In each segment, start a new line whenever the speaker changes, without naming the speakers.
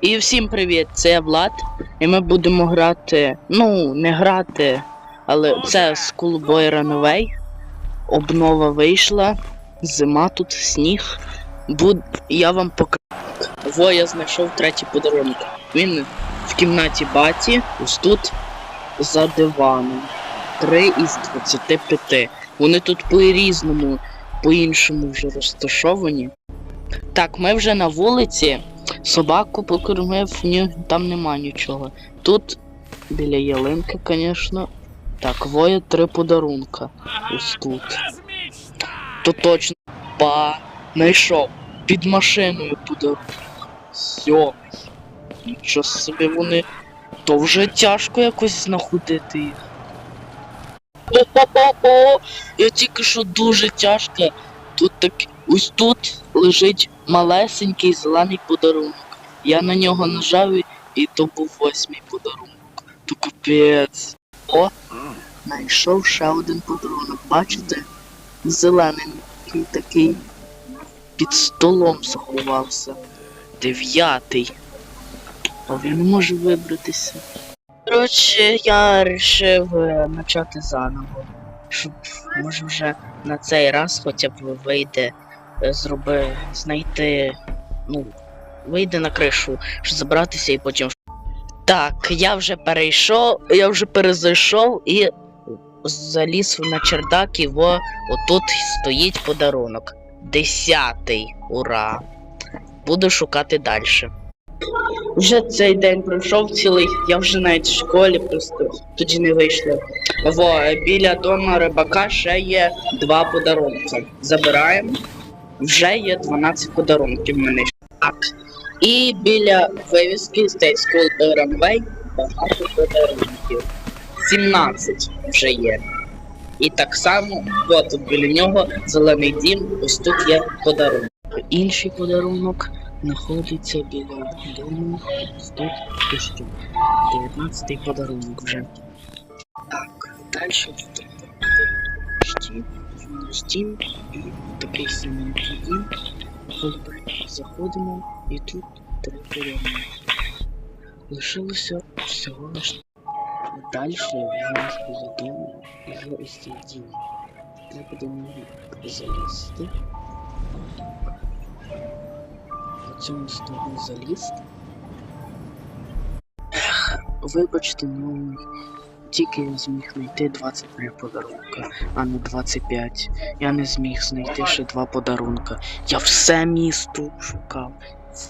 І всім привіт, це я Влад. І ми будемо грати. Ну, не грати, але це Schoolboy Runaway. Обнова вийшла. Зима тут, сніг. Буд... Я вам покажу. Во, я знайшов третій подарунок. Він в кімнаті баті, ось тут за диваном. Три із 25. Вони тут по-різному, по-іншому вже розташовані. Так, ми вже на вулиці. Собаку покормив, ні, там нема нічого. Тут біля ялинки, звісно. Так, воє три подарунка. Ось тут. То точно па знайшов. Під машиною подарунок. Все. Нічого собі вони. То вже тяжко якось знаходити їх. О-о-о-о! Я тільки що дуже тяжко. Тут так. Ось тут лежить малесенький зелений подарунок. Я на нього нажав і- то був восьмий подарунок. То капець. О, знайшов ще один подарунок. Бачите? Зелененький такий. Під столом заховався. Дев'ятий. А він може вибратися. Коротше, я вирішив е, почати заново. Щоб може вже на цей раз хоча б вийде зроби знайти. Ну, вийде на кришу, щоб забратися і потім. Так, я вже перейшов, я вже перезайшов і заліз на чердак, і во отут стоїть подарунок. Десятий. Ура! Буду шукати далі. Вже цей день пройшов цілий, я вже навіть в школі просто тоді не вийшло. Во, біля дома рибака ще є два подарунки. Забираємо. Вже є 12 подарунків мене. Так. І біля вивіски State School Runway багато подарунків. 17 вже є. І так само, от тут біля нього зелений дім, ось тут є подарунок. Інший подарунок знаходиться біля дому. Ось тут костюм. 19-й подарунок вже. Так, далі стім і такий самий дім. Заходимо і тут три подарунки. Лишилося всього лиш. Далі вже біля дому вже ось цей дім. Треба до нього залізти. По цьому столу залізти. Вибачте, ну тільки я зміг знайти 23 подарунка, а не 25. Я не зміг знайти ще два подарунка. Я все місто шукав.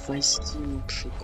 Весь стінок шукав.